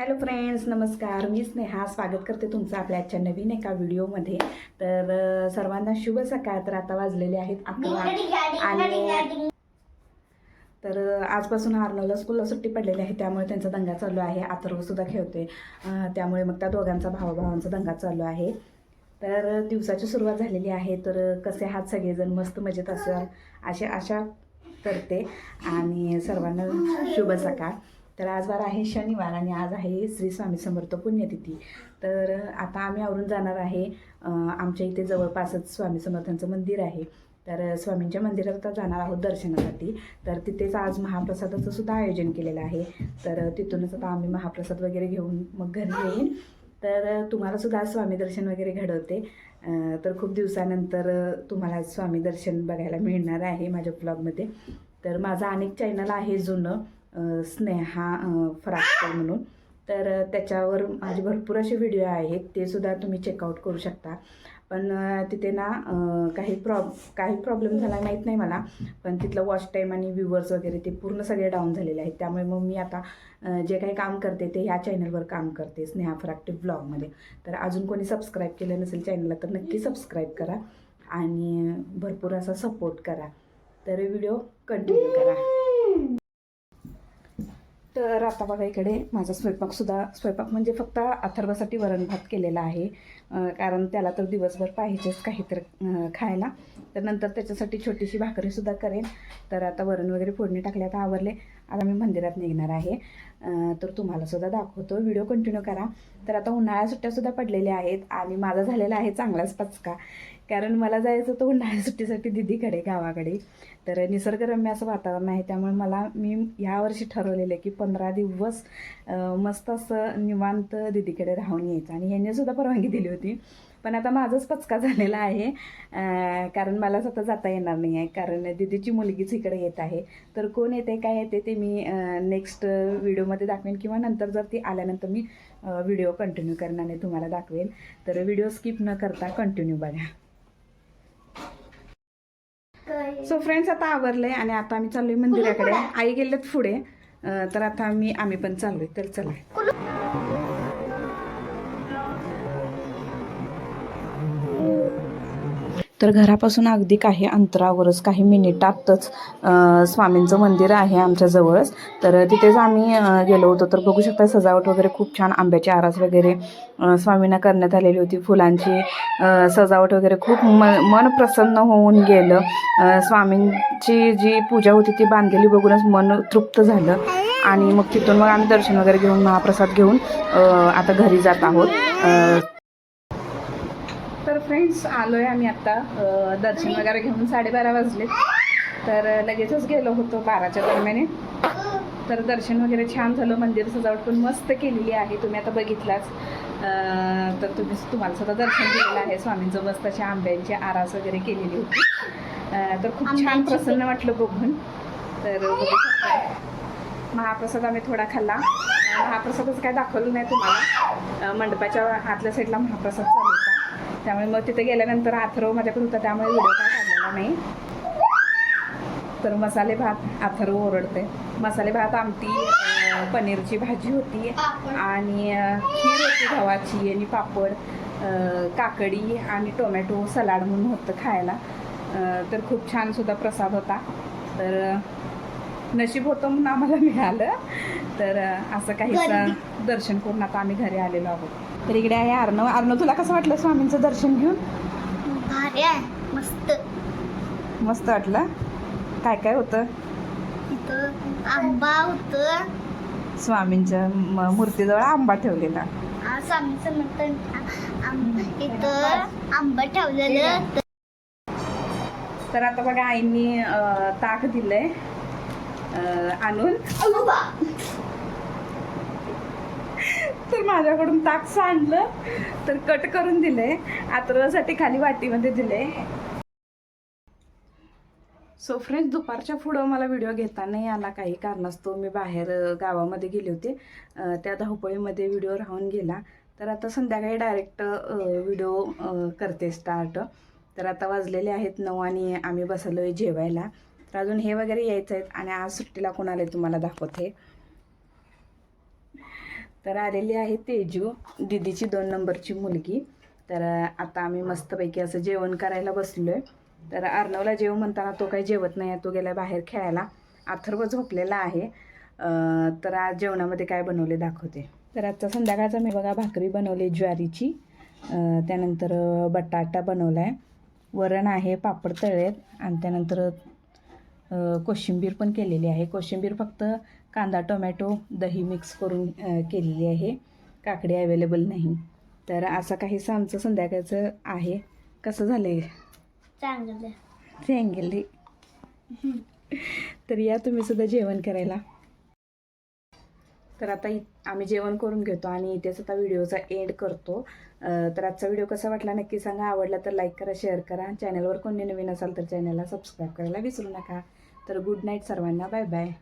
Hello friends नमस्कार. मी स्नेहा. स्वागत करते तुमचं आपल्या आजच्या नवीन एका व्हिडिओमध्ये. तर सर्वांना शुभ सकाळ. तर आता वाजलेले आहेत अकरा आणि तर आजपासून आर्नवला स्कूलला सुट्टी पडलेली आहे. त्यामुळे त्यांचा दंगा चालू आहे. अथर्वसुद्धा खेळते त्यामुळे मग त्या दोघांचा भावाभावांचा दंगा चालू आहे. तर दिवसाची सुरुवात झालेली आहे. तर कसे आहात सगळेजण? मस्त मजेत असाल? अशी आशा करते. आणि सर्वांना शुभ सकाळ. तर आजवार आहे शनिवार आणि आज आहे श्री स्वामी समर्थ पुण्यतिथी. तर आता आम्ही आवरून जाणार आहे आमच्या इथे जवळपासच स्वामी समर्थांचं मंदिर आहे. तर स्वामींच्या मंदिरात आता जाणार आहोत दर्शनासाठी. तर तिथेच आज महाप्रसादाचं सुद्धा आयोजन केलेलं आहे. तर तिथूनच आता आम्ही महाप्रसाद वगैरे घेऊन मग घरी येईन. तर तुम्हाला सुद्धा आज स्वामी दर्शन वगैरे घडवते. तर खूप दिवसानंतर तुम्हाला स्वामी दर्शन बघायला मिळणार आहे माझ्या ब्लॉगमध्ये तर माझा अनेक चॅनल आहे जुनं. स्नेहा फ्रास्टर म्हणून. तर त्याच्यावर माझे भरपूर असे व्हिडिओ आहेत. ते सुद्धा तुम्ही चेकआउट करू शकता. पण तिथे ना काही प्रॉब काही प्रॉब्लेम झाला माहीत नाही मला. पण तिथलं वॉच टाईम आणि व्ह्यूवर्स वगैरे ते पूर्ण सगळे डाऊन झालेले आहेत. त्यामुळे मग मी आता जे काही काम करते ते ह्या चॅनलवर काम करते स्नेहा फ्राक्टिव्ह ब्लॉगमध्ये तर अजून कोणी सबस्क्राईब केलं नसेल चॅनलला तर नक्की सबस्क्राईब करा. आणि भरपूर असा सपोर्ट करा. तर व्हिडिओ कंटिन्यू करा. तर आता बघा इकडे माझा स्वयंपाकसुद्धा स्वयंपाक म्हणजे फक्त अथर्वासाठी वरण भात केलेला आहे. कारण त्याला तर दिवसभर पाहिजेच काहीतरी खायला. तर नंतर त्याच्यासाठी छोटीशी भाकरीसुद्धा करेन. तर आता वरण वगैरे फोडणी टाकले आता आवरले. आता मी मंदिरात निघणार आहे. तर तुम्हालासुद्धा दाखवतो. व्हिडिओ कंटिन्यू करा. तर आता उन्हाळ्या सुट्ट्यासुद्धा पडलेल्या आहेत आणि माझा झालेला आहे चांगलाच पचका. कारण मला जायचं होतं उन्हाळ्या सुट्टीसाठी दिदीकडे गावाकडे. तर निसर्गरम्य असं वातावरण आहे. त्यामुळे मला मी यावर्षी ठरवलेलं आहे की पंधरा दिवस मस्त असं निवांत दिदीकडे राहून यायचं. आणि यांनी सुद्धा परवानगी दिली होती. पण आता माझाच पचका झालेला आहे. कारण मला स्वतः जाता येणार नाही आहे. कारण दिदीची मुलगीच इकडे येत आहे. तर कोण येते काय येते ते मी नेक्स्ट व्हिडिओमध्ये दाखवेन. किंवा नंतर जर ती आल्यानंतर मी व्हिडिओ कंटिन्यू करणार नाही तुम्हाला दाखवेन. तर व्हिडिओ स्किप न करता कंटिन्यू बघा. सो फ्रेंड्स आता आवरलंय आणि आता आम्ही चाललोय मंदिराकडे. आई गेलेत पुढे. तर आता आम्ही आम्ही पण चाललोय तर चला. तर घरापासून अगदी काही अंतरावरच काही मिनिटातच स्वामींचं मंदिर आहे आमच्याजवळच तर तिथेच आम्ही गेलो होतो. तर बघू शकता सजावट वगैरे खूप छान. आंब्याची आरास वगैरे स्वामींना करण्यात आलेली होती. फुलांची सजावट वगैरे खूप म मन प्रसन्न होऊन गेलं. स्वामींची जी पूजा होती ती बांधलेली बघूनच मन तृप्त झालं. आणि मग तिथून मग आम्ही दर्शन वगैरे घेऊन महाप्रसाद घेऊन आता घरी जात आहोत. फ्रेंड्स आलो आहे आम्ही आत्ता दर्शन वगैरे घेऊन साडेबारा वाजले तर लगेचच गेलो होतो बाराच्या दरम्याने. तर दर्शन वगैरे छान झालं मंदिर सजावट पण मस्त केलेली आहे. तुम्ही आता बघितलाच. तर तुम्ही तुम्हाला सुद्धा दर्शन केलेलं आहे. स्वामींचं मस्त अशा आंब्यांची आरास वगैरे केलेली होती. तर खूप छान प्रसन्न वाटलं बघून. तर. महाप्रसाद आम्ही थोडा खाल्ला. महाप्रसादच काय दाखवलं नाही तुम्हाला. मंडपाच्या आतल्या साईडला महाप्रसाद त्यामुळे मग तिथे गेल्यानंतर अथर्व माझ्याकडे होता त्यामुळे व्हिडिओ काय काढलेला नाही. तर मसाले भात अथर्व ओरडते मसाले भात आमटी पनीरची भाजी होती आणि खीर होती गव्हाची आणि पापड काकडी आणि टोमॅटो सलाड म्हणून होतं खायला. तर खूप छान सुद्धा प्रसाद होता. तर नशीब होतं म्हणून आम्हाला मिळालं. तर असं काहीच दर्शन करून आता आम्ही घरी आलेलो आहोत. तर इकडे आहे अर्णव. अर्णव तुला कसं वाटलं स्वामींचं दर्शन घेऊन? भारी आहे. मस्त. मस्त वाटलं. काय काय होतं? आंबा होत. स्वामींच्या मूर्तीजवळ आंबा ठेवलेला. इथं आंबा ठेवलेलं. तर आता बघा आईंनी ताक दिलंय. आणून. तर माझ्याकडून ताक सांडलं तर कट करून दिलंय आतरवासाठी खाली वाटीमध्ये दिले. सो फ्रेंड्स दुपारच्या पुढं मला व्हिडिओ घेता नाही आला काही कारणास्तव मी बाहेर गावामध्ये गेले होते. त्या धावपळीमध्ये व्हिडिओ राहून गेला. तर आता संध्याकाळी डायरेक्ट व्हिडिओ करते स्टार्ट तर आता वाजलेले आहेत नऊ आणि आम्ही बसलो आहे जेवायला. तर अजून हे वगैरे यायचं आहेत आणि आज सुट्टीला कोणाला तुम्हाला दाखवते तर आलेली आहे तेजू दिदीची दोन नंबरची मुलगी. तर आता आम्ही मस्तपैकी असं जेवण करायला बसलो आहे तर अर्णवला जेव म्हणताना तो काही जेवत नाही तो गेला बाहेर खेळायला. अथर्व झोपलेला आहे. तर आज जेवणामध्ये काय बनवले दाखवते. तर आजचा संध्याकाळचा मी बघा भाकरी बनवली ज्वारीची. त्यानंतर बटाटा बनवला आहे वरण आहे पापड तळेत आणि त्यानंतर कोशिंबीर पण केलेली आहे. कोशिंबीर फक्त कांदा टोमॅटो दही मिक्स करून केलेली आहे. काकडी अवेलेबल नाही. तर असं काहीसं आमचं संध्याकाळचं आहे. कसं झालं आहे. चांगलं सांगेल तर या तुम्ही सुद्धा जेवण करायला. तर आता आम्ही जेवण करून घेतो आणि इथेच आता व्हिडिओचा एंड करतो. तर आजचा व्हिडिओ कसा वाटला नक्की सांगा. आवडला तर लाईक करा शेअर करा. चॅनलवर कोणी नवीन असाल तर चॅनलला सबस्क्राईब करायला विसरू नका. तर गुड नाईट सर्वांना. Bye bye.